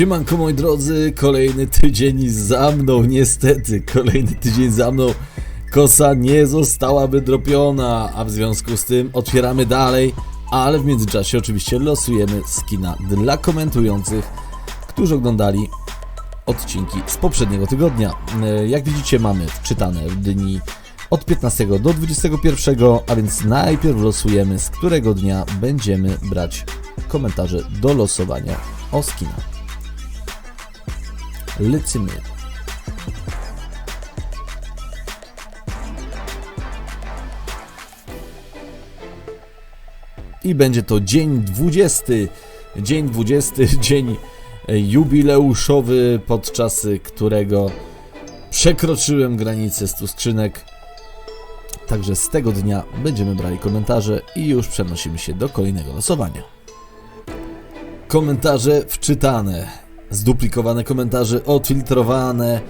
Siemanko moi drodzy, kolejny tydzień za mną, niestety, kolejny tydzień za mną. Kosa nie została wydropiona, a w związku z tym otwieramy dalej, ale w międzyczasie oczywiście losujemy skina dla komentujących, którzy oglądali odcinki z poprzedniego tygodnia. E, Jak widzicie mamy wczytane dni od 15 do 21, a więc najpierw losujemy z którego dnia będziemy brać komentarze do losowania o skina. Lecimy. I będzie to dzień 20. Dzień 20, dzień jubileuszowy, podczas którego przekroczyłem granicę 100 skrzynek. Także z tego dnia będziemy brali komentarze i już przenosimy się do kolejnego losowania. Komentarze wczytane, zduplikowane komentarze odfiltrowane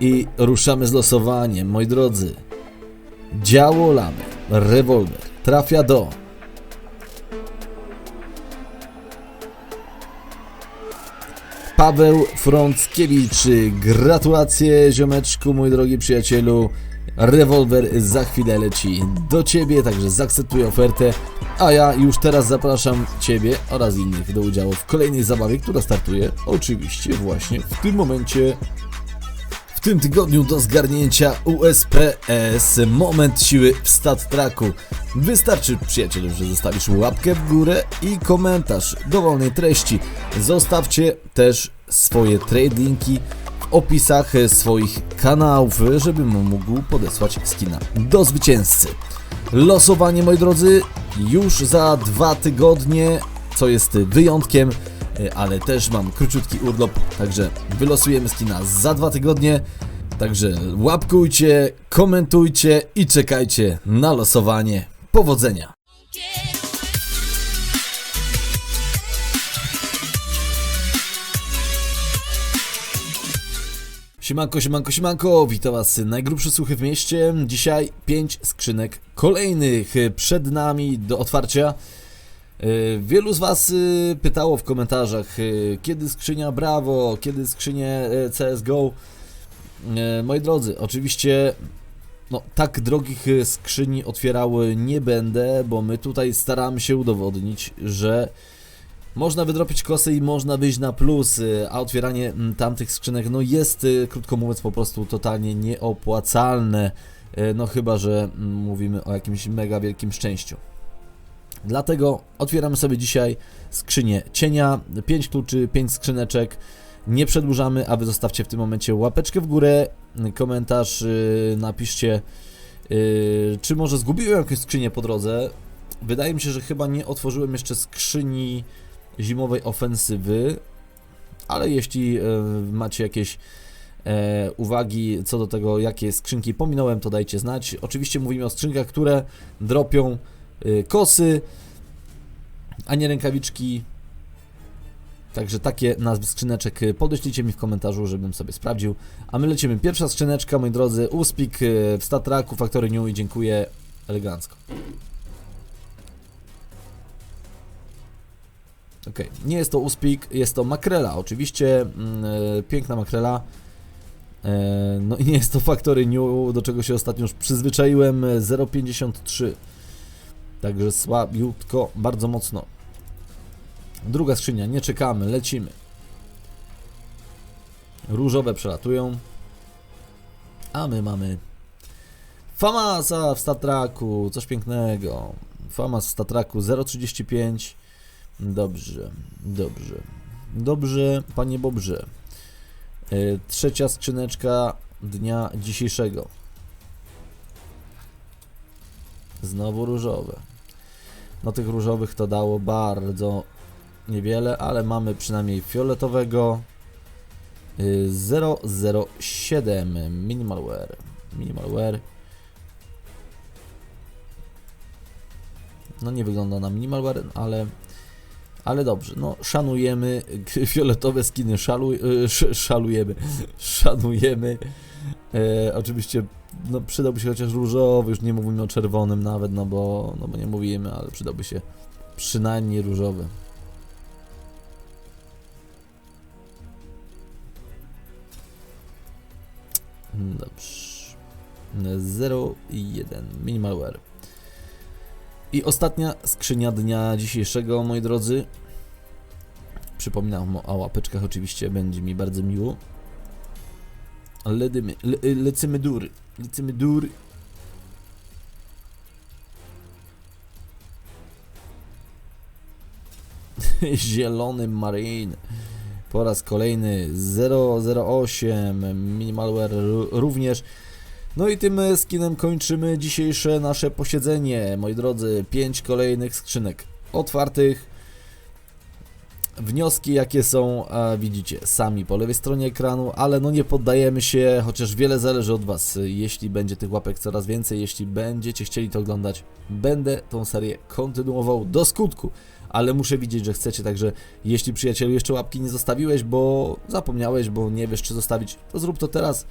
i ruszamy z losowaniem, moi drodzy. Działo lamy, rewolwer trafia do Paweł Frąckiewicz. Gratulacje ziomeczku, mój drogi przyjacielu. Rewolwer za chwilę leci do Ciebie, także zaakceptuję ofertę. A ja już teraz zapraszam Ciebie oraz innych do udziału w kolejnej zabawie, która startuje oczywiście właśnie w tym momencie. W tym tygodniu do zgarnięcia USPS Moment Siły w Stat Tracku. Wystarczy przyjacielu, że zostawisz łapkę w górę i komentarz dowolnej treści. Zostawcie też swoje w opisach swoich kanałów, żebym mógł podesłać skina do zwycięzcy. Losowanie, moi drodzy, już za dwa tygodnie, co jest wyjątkiem, ale też mam króciutki urlop, także wylosujemy skina za dwa tygodnie. Także łapkujcie, komentujcie i czekajcie na losowanie. Powodzenia! Siemanko, siemanko, siemanko, witam was najgrubsze słuchy w mieście. Dzisiaj 5 skrzynek kolejnych przed nami do otwarcia. Yy, Wielu z was yy, pytało w komentarzach, yy, kiedy skrzynia Bravo, kiedy skrzynie CSGO. Moi drodzy, oczywiście no, tak drogich skrzyni otwierały nie będę, bo my tutaj staramy się udowodnić, że można wydropić kosy i można wyjść na plus, y, a otwieranie mm, tamtych skrzynek no jest, y, krótko mówiąc, po prostu totalnie nieopłacalne. Y, No chyba, że mm, mówimy o jakimś mega wielkim szczęściu. Dlatego otwieramy sobie dzisiaj skrzynię cienia, 5 kluczy, 5 skrzyneczek. Nie przedłużamy, a wy zostawcie w tym momencie łapeczkę w górę, komentarz, napiszcie, czy może zgubiłem jakąś skrzynię po drodze. Wydaje mi się, że chyba nie otworzyłem jeszcze skrzyni zimowej ofensywy, ale jeśli e, macie jakieś e, uwagi co do tego, jakie skrzynki pominąłem, to dajcie znać. Oczywiście mówimy o skrzynkach, które dropią e, kosy, a nie rękawiczki. Także takie nazwy skrzyneczek podeślijcie mi w komentarzu, żebym sobie sprawdził. A my lecimy. Pierwsza skrzyneczka, moi drodzy, Uspik w Statraku, Factory New i dziękuję elegancko. Okej, nie jest to uspik, jest to makrela. Oczywiście e, piękna makrela. E, no i nie jest to Factory New, do czego się ostatnio już przyzwyczaiłem. e, 0,53. Także słabiutko, bardzo mocno. Druga skrzynia, nie czekamy, lecimy. Różowe przelatują. A my mamy Famasa w Statraku, coś pięknego. Famas w Statraku 0,35. Dobrze, dobrze. Dobrze, panie Bobrze. E, Trzecia skrzyneczka dnia dzisiejszego. Znowu różowe. No tych różowych to dało bardzo niewiele, ale mamy przynajmniej fioletowego. Y, 007 Minimalware. Minimalware. No nie wygląda na minimalware, ale ale dobrze, no szanujemy, fioletowe skiny szalu, e, szalujemy, szanujemy, e, oczywiście no, przydałby się chociaż różowy, już nie mówimy o czerwonym nawet, no bo, no bo nie mówimy, ale przydałby się przynajmniej różowy. Hmm, dobrze. 0 i 1. Minimal wear. I ostatnia skrzynia dnia dzisiejszego, moi drodzy. Przypominam o łapeczkach oczywiście, będzie mi bardzo miło. Ledymy, le, lecimy dury, lecimy dury. Zielony Marine. Po raz kolejny 008 Minimalware również. No i tym e, skinem kończymy dzisiejsze nasze posiedzenie. Moi drodzy, 5 kolejnych skrzynek otwartych. Wnioski jakie są, widzicie sami po lewej stronie ekranu, ale no nie poddajemy się, chociaż wiele zależy od Was. Jeśli będzie tych łapek coraz więcej, jeśli będziecie chcieli to oglądać, będę tą serię kontynuował do skutku. Ale muszę widzieć, że chcecie, także jeśli przyjacielu jeszcze łapki nie zostawiłeś, bo zapomniałeś, bo nie wiesz czy zostawić, to zrób to teraz,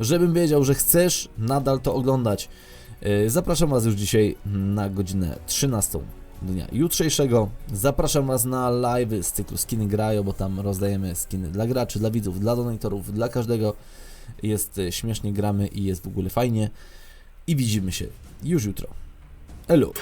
żebym wiedział, że chcesz nadal to oglądać. Yy, Zapraszam Was już dzisiaj na godzinę 13 dnia jutrzejszego. Zapraszam Was na live z cyklu Skiny Grają, bo tam rozdajemy skiny dla graczy, dla widzów, dla donatorów, dla każdego. Jest e, śmiesznie gramy i jest w ogóle fajnie. I widzimy się już jutro. Elo!